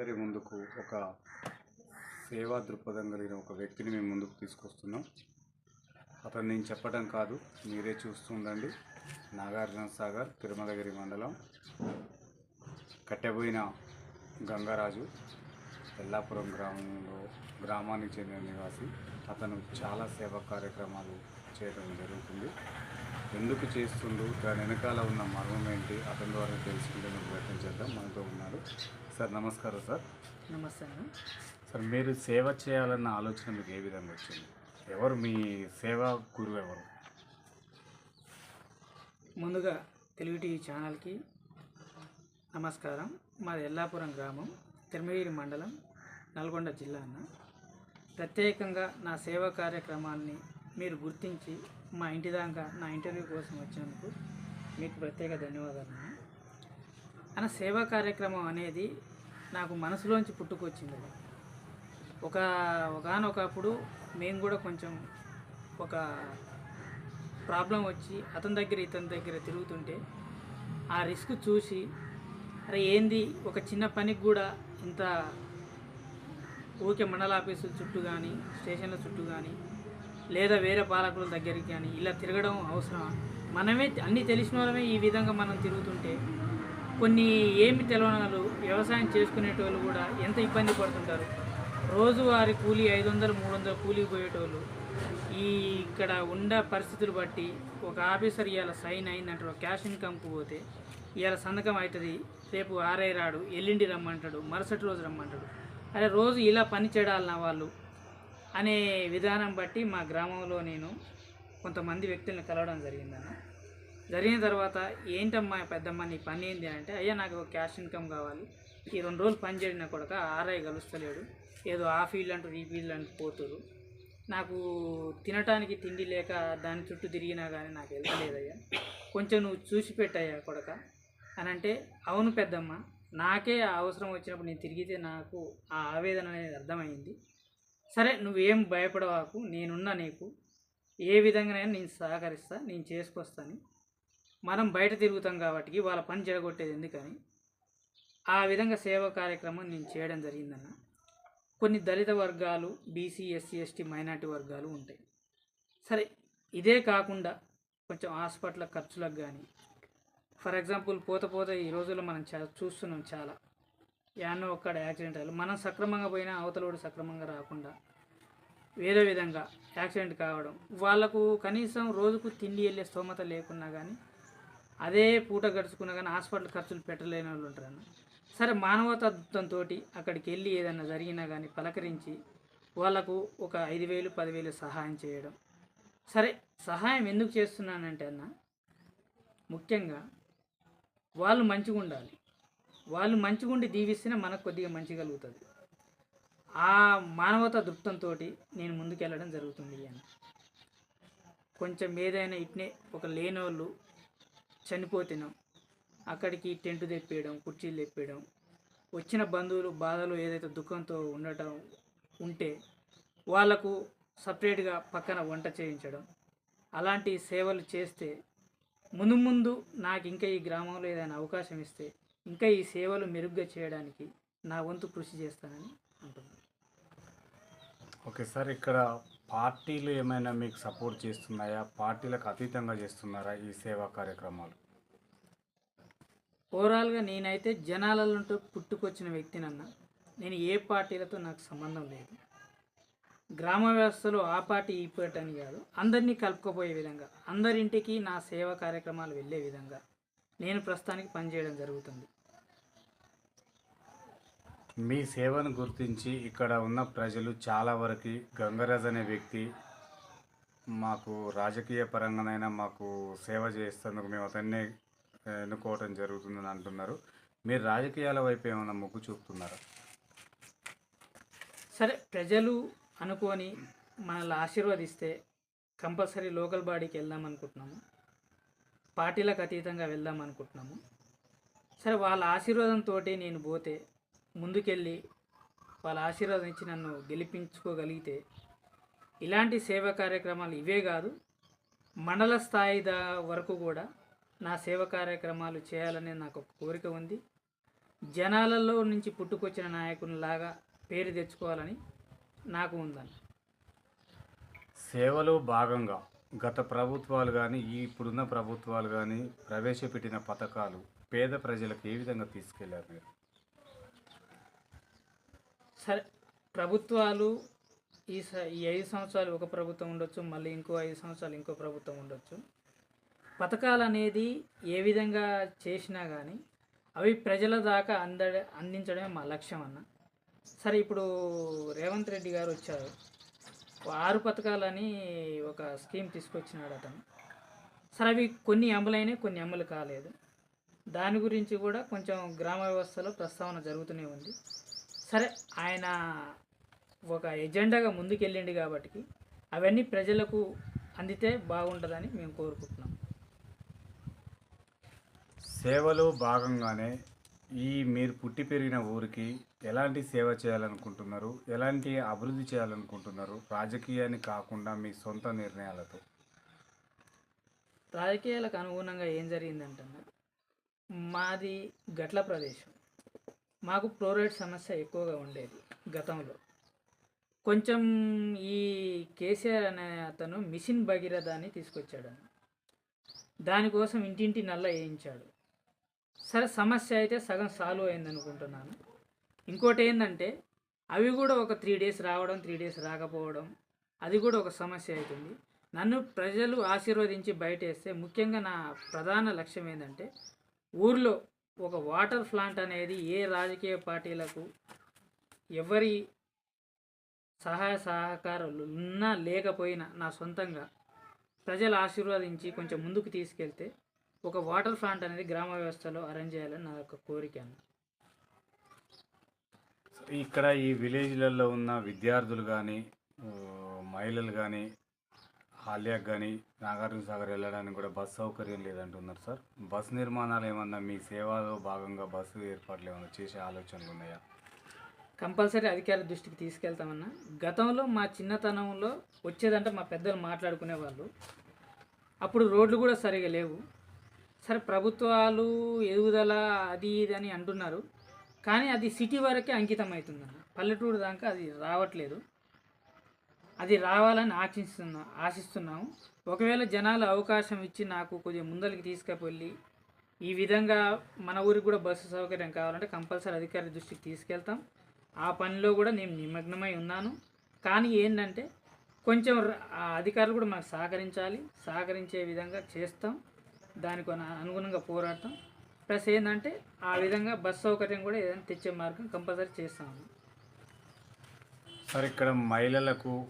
అందరి ముందుకు ఒక సేవా దృక్పథం కలిగిన ఒక వ్యక్తిని మేము ముందుకు తీసుకొస్తున్నాం. అతను నేను చెప్పడం కాదు మీరే చూస్తుండండి నాగార్జున సాగర్ తిరుమలగిరి మండలం. కట్టెబోయిన గంగరాజు ఎల్లాపురం గ్రామంలో గ్రామానికి చెందిన నివాసి. అతను చాలా సేవా కార్యక్రమాలు చేయడం జరుగుతుంది. ఎందుకు చేస్తుండు దాని వెనకాల ఉన్న మర్మం ఏంటి అతని ద్వారా తెలుసుకుంటే మేము ప్రయత్నం చేద్దాం. మనతో ఉన్నారు. సార్ నమస్కారం సార్. నమస్తే అన్న సార్ మీరు సేవ చేయాలన్న ఆలోచన మీకు ఏ విధంగా వచ్చింది? ఎవరు మీ సేవా గురువు ఎవరు? ముందుగా తెలుగు టీవీ ఛానల్కి నమస్కారం. మాది ఎల్లాపురం గ్రామం తిరుమగిరి మండలం నల్గొండ జిల్లా అన్న. ప్రత్యేకంగా నా సేవా కార్యక్రమాల్ని మీరు గుర్తించి మా ఇంటి దాకా నా ఇంటర్వ్యూ కోసం వచ్చినందుకు మీకు ప్రత్యేక ధన్యవాదాలు అన్న సేవా కార్యక్రమం అనేది నాకు మనసులోంచి పుట్టుకొచ్చింది అది. ఒక ఒకనొకప్పుడు మేము కూడా కొంచెం ఒక ప్రాబ్లం వచ్చి అతని దగ్గర ఇతని దగ్గర తిరుగుతుంటే ఆ రిస్క్ చూసి అరే ఏంది ఒక చిన్న పనికి కూడా ఇంత ఊరికే మండల ఆఫీసుల చుట్టూ కానీ స్టేషన్ల చుట్టూ కానీ లేదా వేరే పాలకుల దగ్గరికి కానీ ఇలా తిరగడం అవసరమా మనమే అన్నీ తెలిసిన వాళ్ళమే ఈ విధంగా మనం తిరుగుతుంటే కొన్ని ఏమి తెలియని వ్యవసాయం చేసుకునేటోళ్ళు కూడా ఎంత ఇబ్బంది పడుతుంటారు? రోజువారి కూలీ ఐదు వందలు మూడు వందలు కూలీ పోయేటోళ్ళు ఈ ఇక్కడ ఉండే పరిస్థితులు బట్టి ఒక ఆఫీసర్ ఇవాళ సైన్ అయిందంటారు క్యాష్ ఇన్కమ్కి పోతే ఇవాళ సంతకం అవుతుంది రేపు ఆర్ఐ రాడు ఎల్లుండి రమ్మంటాడు మరుసటి రోజు రమ్మంటాడు. అరే రోజు ఇలా పని చేయాలన్న వాళ్ళు? అనే విధానం బట్టి మా గ్రామంలో నేను కొంతమంది వ్యక్తుల్ని కలవడం జరిగిందన్న. జరిగిన తర్వాత ఏంటమ్మా పెద్దమ్మ నీ పని ఏంది అంటే అయ్యా నాకు ఒక క్యాష్ ఇన్కమ్ కావాలి. ఈ రెండు రోజులు పని చేయడిన కొడక ఆర్ఐ కలుస్తలేడు. ఏదో ఆ ఫీల్డ్ అంటూ ఈ ఫీల్డ్ అంటూ పోతురు నాకు తినటానికి తిండి లేక దాని చుట్టూ తిరిగినా కానీ నాకు వెళ్తలేదయ్యా కొంచెం నువ్వు చూసి పెట్టయ్యా కొడక అని అంటే అవును పెద్దమ్మ నాకే ఆ అవసరం వచ్చినప్పుడు నేను తిరిగితే నాకు ఆ ఆవేదన అనేది అర్థమైంది. సరే నువ్వేం భయపడవాకు నేనున్నా నీకు. ఏ విధంగానైనా నేను సహకరిస్తా నేను చేసుకొస్తాను. మనం బయట తిరుగుతాం కాబట్టి వాళ్ళ పని చెడగొట్టేది ఎందుకని? ఆ విధంగా సేవా కార్యక్రమం నేను చేయడం జరిగిందన్న. కొన్ని దళిత వర్గాలు బీసీ ఎస్సీ ఎస్టీ మైనార్టీ వర్గాలు ఉంటాయి. సరే ఇదే కాకుండా కొంచెం హాస్పిటల్ ఖర్చులకు కానీ ఫర్ ఎగ్జాంపుల్ పోత పోత ఈ రోజుల్లో మనం చా చూస్తున్నాం చాలా. యాన్నో ఒక్కడ యాక్సిడెంట్ అయ్యాలి మనం సక్రమంగా పోయినా అవతలోడు సక్రమంగా రాకుండా వేరే విధంగా యాక్సిడెంట్ కావడం వాళ్ళకు కనీసం రోజుకు తిండి వెళ్ళే స్తోమత లేకున్నా కానీ అదే పూట గడుచుకున్నా కానీ హాస్పిటల్ ఖర్చులు పెట్టలేని వాళ్ళు ఉంటారన్న. సరే మానవతత్వంతో అక్కడికి వెళ్ళి ఏదైనా జరిగినా కానీ పలకరించి వాళ్ళకు ఒక ఐదు వేలు పదివేలు సహాయం చేయడం. సరే సహాయం ఎందుకు చేస్తున్నానంటే అన్న ముఖ్యంగా వాళ్ళు మంచిగా ఉండాలి. వాళ్ళు మంచిగా ఉండి దీవిస్తేనే మనకు కొద్దిగా మంచి కలుగుతుంది. ఆ మానవత దృక్తంతో నేను ముందుకెళ్ళడం జరుగుతుంది అని కొంచెం ఏదైనా ఇట్నే ఒక లేనోళ్ళు చనిపోతేనో అక్కడికి టెంట్ తెప్పేయడం కుర్చీలు తెప్పేయడం వచ్చిన బంధువులు బాధలు ఏదైతే దుఃఖంతో ఉండటం ఉంటే వాళ్ళకు సపరేట్గా పక్కన వంట చేయించడం. అలాంటి సేవలు చేస్తే ముందు ముందు నాకు ఇంకా ఈ గ్రామంలో ఏదైనా అవకాశం ఇస్తే ఇంకా ఈ సేవలు మెరుగ్గా చేయడానికి నా వంతు కృషి చేస్తానని అంటున్నాను. ఓకే సార్ ఇక్కడ పార్టీలు ఏమైనా మీకు సపోర్ట్ చేస్తున్నాయా? పార్టీలకు అతీతంగా చేస్తున్నారా ఈ సేవా కార్యక్రమాలు? ఓవరాల్గా నేనైతే జనాలలో పుట్టుకొచ్చిన వ్యక్తినన్నా నేను ఏ పార్టీలతో నాకు సంబంధం లేదు. గ్రామ వ్యవస్థలో ఆ పార్టీ ఈ పార్టీ అని కాదు అందరినీ కలుపుకోపోయే విధంగా అందరింటికి నా సేవా కార్యక్రమాలు వెళ్ళే విధంగా నేను ప్రస్తుతానికి పనిచేయడం జరుగుతుంది. మీ సేవను గుర్తించి ఇక్కడ ఉన్న ప్రజలు చాలా వరకు గంగరాజ్ అనే వ్యక్తి మాకు రాజకీయ పరంగానైనా మాకు సేవ చేస్తేందుకు మేము అతన్నే ఎన్నుకోవటం జరుగుతుందని అంటున్నారు. మీరు రాజకీయాల వైపు ఏమైనా మొగ్గు చూపుతున్నారా? సరే ప్రజలు అనుకొని మనల్ని ఆశీర్వదిస్తే కంపల్సరీ లోకల్ బాడీకి వెళ్దాం అనుకుంటున్నాము. పార్టీలకు అతీతంగా వెళ్దాం అనుకుంటున్నాము. సరే వాళ్ళ ఆశీర్వాదంతో నేను పోతే ముందుకెళ్ళి వాళ్ళ ఆశీర్వాదం ఇచ్చి నన్ను గెలిపించుకోగలిగితే ఇలాంటి సేవా కార్యక్రమాలు ఇవే కాదు మండల స్థాయి దా వరకు కూడా నా సేవ కార్యక్రమాలు చేయాలనే నాకు ఒక కోరిక ఉంది. జనాలలో నుంచి పుట్టుకొచ్చిన నాయకునిలాగా పేరు తెచ్చుకోవాలని నాకు ఉందని సేవలో భాగంగా గత ప్రభుత్వాలు కానీ ఇప్పుడున్న ప్రభుత్వాలు కానీ ప్రవేశపెట్టిన పథకాలు పేద ప్రజలకు ఏ విధంగా తీసుకెళ్ళారు మీరు? సరే ప్రభుత్వాలు ఈ ఈ ఐదు సంవత్సరాలు ఒక ప్రభుత్వం ఉండొచ్చు మళ్ళీ ఇంకో ఐదు సంవత్సరాలు ఇంకో ప్రభుత్వం ఉండొచ్చు. పథకాలు అనేది ఏ విధంగా చేసినా కానీ అవి ప్రజల దాకా అంద అందించడమే మా లక్ష్యం అన్న. సరే ఇప్పుడు రేవంత్ రెడ్డి గారు వచ్చారు. ఆరు పథకాలని ఒక స్కీమ్ తీసుకొచ్చినాడు అతను. సరే అవి కొన్ని అమలైనవి కొన్ని అమలు కాలేదు. దాని గురించి కూడా కొంచెం గ్రామ వ్యవస్థలో ప్రస్తావన జరుగుతూనే ఉంది. సరే ఆయన ఒక ఎజెండాగా ముందుకెళ్ళిండి కాబట్టి అవన్నీ ప్రజలకు అందితే బాగుంటుందని మేము కోరుకుంటున్నాం. సేవలో భాగంగానే ఈ మీరు పుట్టి పెరిగిన ఊరికి ఎలాంటి సేవ చేయాలనుకుంటున్నారు? ఎలాంటి అభివృద్ధి చేయాలనుకుంటున్నారు? రాజకీయాన్ని కాకుండా మీ సొంత నిర్ణయాలతో. రాజకీయాలకు అనుగుణంగా ఏం జరిగిందంటే మాది గట్ల ప్రదేశం. మాకు ఫ్లోరైడ్ సమస్య ఎక్కువగా ఉండేది గతంలో. కొంచెం ఈ కేసీఆర్ అనే అతను మిషన్ భగీరథ అని తీసుకొచ్చాడు దానికోసం ఇంటింటి నల్ల వేయించాడు. సరే సమస్య అయితే సగం సాల్వ్ అయిందనుకుంటున్నాను. ఇంకోటి ఏంటంటే అవి కూడా ఒక త్రీ డేస్ రావడం త్రీ డేస్ రాకపోవడం అది కూడా ఒక సమస్య అవుతుంది. నన్ను ప్రజలు ఆశీర్వదించి బయటేస్తే ముఖ్యంగా నా ప్రధాన లక్ష్యం ఏంటంటే ఊర్లో ఒక వాటర్ ప్లాంట్ అనేది ఏ రాజకీయ పార్టీలకు ఎవరి సహాయ సహకారాలు ఉన్నా లేకపోయినా నా సొంతంగా ప్రజలు ఆశీర్వదించి కొంచెం ముందుకు తీసుకెళ్తే ఒక వాటర్ ప్లాంట్ అనేది గ్రామ వ్యవస్థలో అరేంజ్ చేయాలని నా యొక్క కోరిక అన్న. ఇక్కడ ఈ విలేజ్లలో ఉన్న విద్యార్థులు కానీ మహిళలు కానీ హాల్యాక్ కానీ నాగార్జున సాగర్ వెళ్ళడానికి కూడా బస్ సౌకర్యం లేదంటున్నారు సార్. బస్ నిర్మాణాలు ఏమన్నా మీ సేవలో భాగంగా బస్సు ఏర్పాట్లు ఏమన్నా చేసే ఆలోచనలు ఉన్నాయా? కంపల్సరీ అధికారుల దృష్టికి తీసుకెళ్తామన్నా. గతంలో మా చిన్నతనంలో వచ్చేదంటే మా పెద్దలు మాట్లాడుకునేవాళ్ళు. అప్పుడు రోడ్లు కూడా సరిగా లేవు. సరే ప్రభుత్వాలు ఎదుగుదల అది ఇది అని అంటున్నారు. కానీ అది సిటీ వరకే అంకితం అవుతుందన్న పల్లెటూరు దాకా అది రావట్లేదు. అది రావాలని ఆశిస్తున్నా ఆశిస్తున్నాము. ఒకవేళ జనాలు అవకాశం ఇచ్చి నాకు కొద్దిగా ముందరికి తీసుకుపోయి ఈ విధంగా మన ఊరికి కూడా బస్సు సౌకర్యం కావాలంటే కంపల్సరీ అధికారి దృష్టికి తీసుకెళ్తాం. ఆ పనిలో కూడా నేను నిమగ్నమై ఉన్నాను. కానీ ఏంటంటే కొంచెం ఆ అధికారులు కూడా మాకు సహకరించాలి. సహకరించే విధంగా చేస్తాం. దానికి అనుగుణంగా పోరాడతాం. ప్లస్ ఏంటంటే ఆ విధంగా బస్ సౌకర్యం కూడా ఏదైనా తెచ్చే మార్గం కంపల్సరీ చేస్తాము. సార్ ఇక్కడ మహిళలకు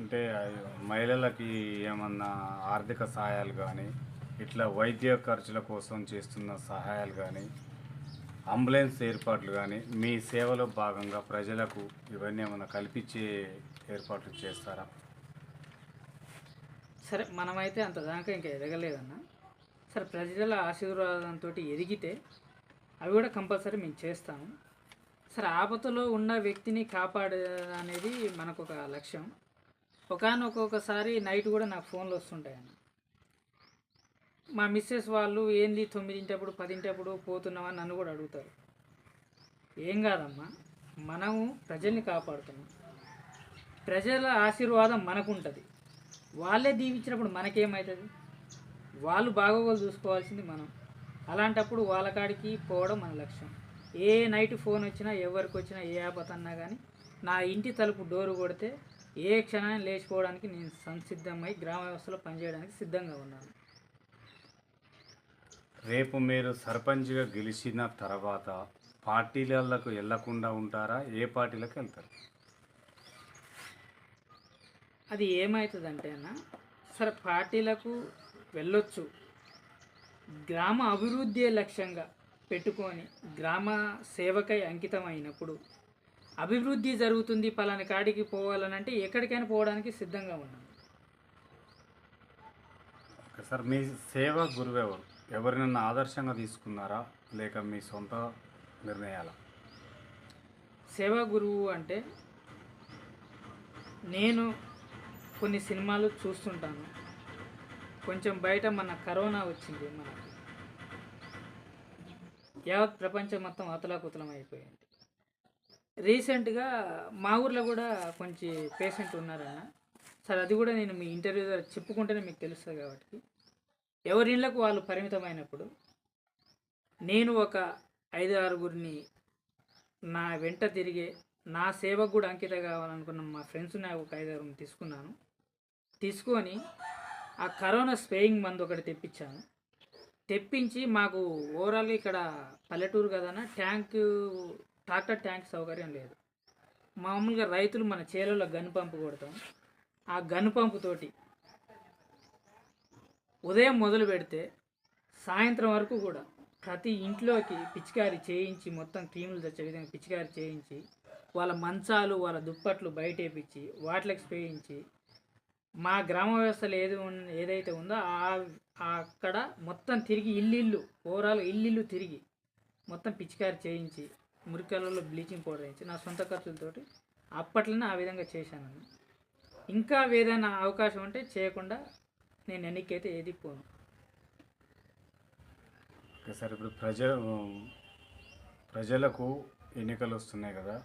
అంటే మహిళలకి ఏమన్నా ఆర్థిక సహాయాలు కానీ ఇట్లా వైద్య ఖర్చుల కోసం చేస్తున్న సహాయాలు కానీ అంబులెన్స్ ఏర్పాట్లు కానీ మీ సేవలో భాగంగా ప్రజలకు ఇవన్నీ ఏమైనా కల్పించే ఏర్పాట్లు చేస్తారా? సరే మనమైతే అంత దాకా ఇంకా ఎదగలేదన్న. సరే ప్రజల ఆశీర్వాదంతో ఎదిగితే అవి కూడా కంపల్సరీ మేము చేస్తాము. సరే ఆపదలో ఉన్న వ్యక్తిని కాపాడ అనేది మనకు ఒక లక్ష్యం. ఒకనొక్కొక్కసారి నైట్ కూడా నాకు ఫోన్లు వస్తుంటాయని మా మిస్సెస్ వాళ్ళు ఏంది తొమ్మిదింటప్పుడు పదింటప్పుడు పోతున్నామని నన్ను కూడా అడుగుతారు. ఏం కాదమ్మా మనము ప్రజల్ని కాపాడుతున్నాం. ప్రజల ఆశీర్వాదం మనకుంటుంది. వాళ్ళే దీవించినప్పుడు మనకేమవుతుంది వాళ్ళు బాగోగోలు చూసుకోవాల్సింది మనం. అలాంటప్పుడు వాళ్ళ కాడికి పోవడం మన లక్ష్యం. ఏ నైట్ ఫోన్ వచ్చినా ఎవరికి వచ్చినా ఏ ఆపతన్నా కానీ నా ఇంటి తలుపు డోరు కొడితే ఏ క్షణాన్ని లేచిపోవడానికి నేను సంసిద్ధమై గ్రామ వ్యవస్థలో పనిచేయడానికి సిద్ధంగా ఉన్నాను. రేపు మీరు సర్పంచ్గా గెలిచిన తర్వాత పార్టీలకు వెళ్ళకుండా ఉంటారా? ఏ పార్టీలకు వెళ్తారు? అది ఏమవుతుందంటే అన్న సరే పార్టీలకు వెళ్ళొచ్చు. గ్రామ అభివృద్ధి లక్ష్యంగా పెట్టుకొని గ్రామ సేవకై అంకితం అయినప్పుడు అభివృద్ధి జరుగుతుంది పలాని కాడికి పోవాలనంటే ఎక్కడికైనా పోవడానికి సిద్ధంగా ఉన్నాం. ఓకే సార్ మీ సేవ గురువు ఎవరు ఎవరినన్నా ఆదర్శంగా తీసుకున్నారా? లేక మీ సొంత నిర్ణయాల? సేవా గురువు అంటే నేను కొన్ని సినిమాలు చూస్తుంటాను. కొంచెం బయట మన కరోనా వచ్చింది మనకి. యావత్ ప్రపంచం మొత్తం అతలాకుతలం అయిపోయింది రీసెంట్గా మా ఊర్లో కూడా కొంచెం పేషెంట్ ఉన్నారన్న. సార్ అది కూడా నేను మీ ఇంటర్వ్యూ ద్వారా చెప్పుకుంటేనే మీకు తెలుస్తుంది కాబట్టి. ఎవరి ఇళ్ళకు వాళ్ళు పరిమితమైనప్పుడు నేను ఒక ఐదు ఆరుగురిని నా వెంట తిరిగే నా సేవకు కూడా అంకిత కావాలనుకున్న మా ఫ్రెండ్స్ నాకు ఒక ఐదు ఆరుగురిని తీసుకున్నాను. తీసుకొని ఆ కరోనా స్ప్రేయింగ్ మందు ఒకటి తెప్పించాను. తెప్పించి మాకు ఓవరాల్గా ఇక్కడ పల్లెటూరు కదన్నా ట్యాంక్ ట్రాక్టర్ ట్యాంక్ సౌకర్యం లేదు. మామూలుగా రైతులు మన చేలలో గన్ పంపు కొడతాం. ఆ గన్ పంపుతోటి ఉదయం మొదలు పెడితే సాయంత్రం వరకు కూడా ప్రతి ఇంట్లోకి పిచికారి చేయించి మొత్తం క్రీములు తెచ్చే విధంగా పిచికారి చేయించి వాళ్ళ మంచాలు వాళ్ళ దుప్పట్లు బయటేపించి వాటికి స్ప్రేయించి మా గ్రామ వ్యవస్థలో ఏది ఏదైతే ఉందో ఆ అక్కడ మొత్తం తిరిగి ఇల్లు ఇల్లు ఓవరాల్ ఇల్లు తిరిగి మొత్తం పిచికారి చేయించి మురికాలలో బ్లీచింగ్ పౌడర్ వేయించి నా సొంత ఖర్చులతోటి అప్పట్లోనే ఆ విధంగా చేశాను ఇంకా ఏదైనా అవకాశం ఉంటే చేయకుండా నేను ఎన్నికైతే ఏది పోను. ఓకే సార్ ఇప్పుడు ప్రజ ప్రజలకు ఎన్నికలు వస్తున్నాయి కదా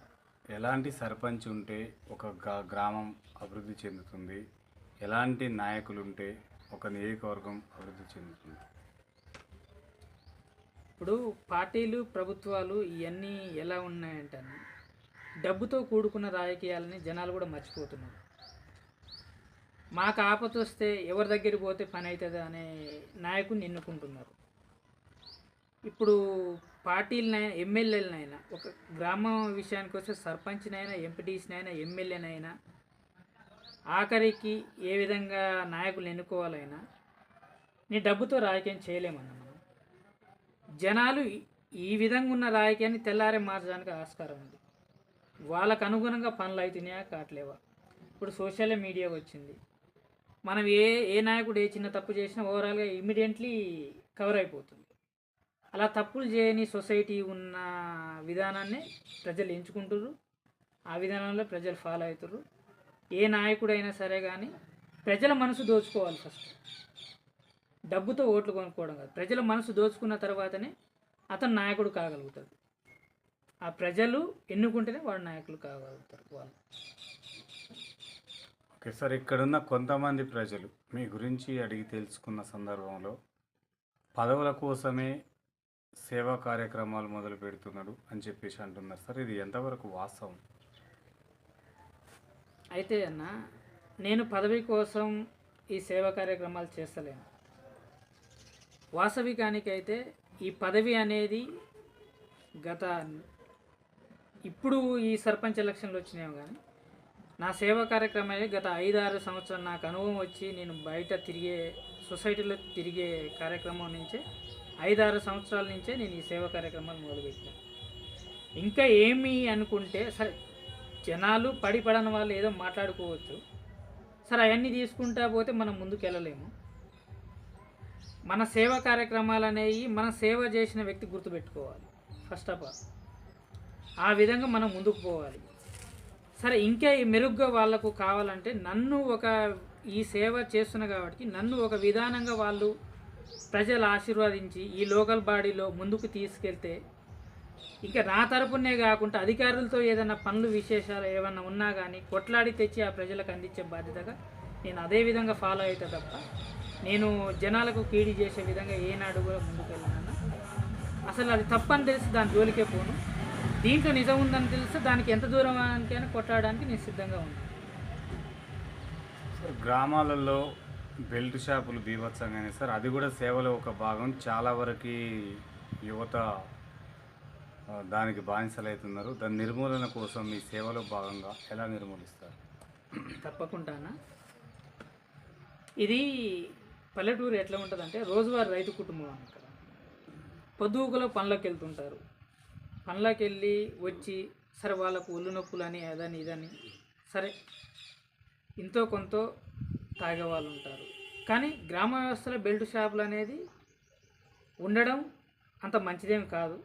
ఎలాంటి సర్పంచ్ ఉంటే ఒక గ్రామం అభివృద్ధి చెందుతుంది? ఎలాంటి నాయకులు ఉంటే ఒక నియోజకవర్గం అభివృద్ధి చెందుతుంది? ఇప్పుడు పార్టీలు ప్రభుత్వాలు ఇవన్నీ ఎలా ఉన్నాయంటే డబ్బుతో కూడుకున్న రాజకీయాలని జనాలు కూడా మర్చిపోతున్నారు. మాకు ఆపత వస్తే ఎవరి దగ్గరికి పోతే పని అవుతుంది అనే నాయకుని ఎన్నుకుంటున్నారు ఇప్పుడు పార్టీలనైనా ఎమ్మెల్యేలనైనా ఒక గ్రామం విషయానికి వస్తే సర్పంచ్నైనా ఎంపీటీస్నైనా ఎమ్మెల్యేనైనా ఆఖరికి ఏ విధంగా నాయకులు ఎన్నుకోవాలైనా నీ డబ్బుతో రాజకీయం చేయలేమన్నమాట. జనాలు ఈ- విధంగా ఉన్న రాజకీయాన్ని తెల్లారే మార్చడానికి ఆస్కారం ఉంది. వాళ్ళకు అనుగుణంగా పనులు అవుతున్నాయా కావట్లేవా ఇప్పుడు సోషల్ మీడియా వచ్చింది. మనం ఏ ఏ నాయకుడు ఏ చిన్న తప్పు చేసినా ఓవరాల్గా ఇమీడియట్లీ కవర్ అయిపోతుంది. అలా తప్పులు చేయని సొసైటీ ఉన్న విధానాన్ని ప్రజలు ఎంచుకుంటుర్రు. ఆ విధానంలో ప్రజలు ఫాలో అవుతుర్రు ఏ నాయకుడైనా సరే కానీ ప్రజల మనసు దోచుకోవాలి ఫస్ట్ డబ్బుతో ఓట్లు కొనుక్కోవడం కాదు. ప్రజల మనసు దోచుకున్న తర్వాతనే అతను నాయకుడు కాగలుగుతాడు. ఆ ప్రజలు ఎన్నుకుంటేనే వాడు నాయకులు కాగలుగుతారు వాళ్ళు. ఓకే సార్ ఇక్కడున్న కొంతమంది ప్రజలు మీ గురించి అడిగి తెలుసుకున్న సందర్భంలో పదవుల కోసమే సేవా కార్యక్రమాలు మొదలు పెడుతున్నాడు అని చెప్పేసి అంటున్నారు సార్. ఇది ఎంతవరకు వాస్తవం? అయితే అన్న నేను పదవి కోసం ఈ సేవా కార్యక్రమాలు చేస్తలేను. వాసవికానికైతే ఈ పదవి అనేది గత ఇప్పుడు ఈ సర్పంచ్ ఎలక్షన్లు వచ్చినాయో కానీ నా సేవా కార్యక్రమాలు గత ఐదు ఆరు సంవత్సరాలు నాకు అనుభవం వచ్చి నేను బయట తిరిగే సొసైటీలో తిరిగే కార్యక్రమం నుంచే ఐదు ఆరు సంవత్సరాల నుంచే నేను ఈ సేవా కార్యక్రమాలు మొదలుపెట్టాను. ఇంకా ఏమి అనుకుంటే సరే జనాలు పడి పడని వాళ్ళు ఏదో మాట్లాడుకోవచ్చు. సరే అవన్నీ తీసుకుంటా పోతే మనం ముందుకు వెళ్ళలేము మన సేవా కార్యక్రమాలు అనేవి మన సేవ చేసిన వ్యక్తి గుర్తుపెట్టుకోవాలి. ఫస్ట్ ఆఫ్ ఆల్ ఆ విధంగా మనం ముందుకు పోవాలి. సరే ఇంకా మెరుగ్గా వాళ్ళకు కావాలంటే నన్ను ఒక ఈ సేవ చేస్తున్న కాబట్టి నన్ను ఒక విధానంగా వాళ్ళు ప్రజలు ఆశీర్వదించి ఈ లోకల్ బాడీలో ముందుకు తీసుకెళ్తే ఇంకా నా తరపునే కాకుండా అధికారులతో ఏదైనా పనులు విశేషాలు ఏమన్నా ఉన్నా కానీ కొట్లాడి తెచ్చి ఆ ప్రజలకు అందించే బాధ్యతగా నేను అదే విధంగా ఫాలో అవుతా తప్ప నేను జనాలకు కీడి చేసే విధంగా ఏనాడు కూడా ముందుకు వెళ్ళినా అసలు అది తప్పని తెలిసి దాని జోలికే పోను. దీంట్లో నిజం ఉందని తెలిస్తే దానికి ఎంత దూరానికైనా కొట్లాడడానికి నేను సిద్ధంగా ఉన్నాను. సార్ గ్రామాలలో బెల్ట్ షాపులు బీభత్సంగానే సార్. అది కూడా సేవలో ఒక భాగం. చాలా వరకు యువత దానికి బానిసలవుతున్నారు దాని నిర్మూలన కోసం మీ సేవలో భాగంగా ఎలా నిర్మూలిస్తారు? తప్పకుండానా ఇది పల్లెటూరు ఎట్లా ఉంటుందంటే రోజువారీ రైతు కుటుంబం అక్కడ పొద్దుగులో పనులకు వెళ్తుంటారు పనులకు వెళ్ళి వచ్చి సరే వాళ్ళకు ఒళ్ళు నొప్పులు అని అదని ఇదని సరే ఇంతో కొంత తాగే వాళ్ళు ఉంటారు. కానీ గ్రామ వ్యవస్థలో బెల్ట్ షాపులు అనేది ఉండడం అంత మంచిదేం కాదు.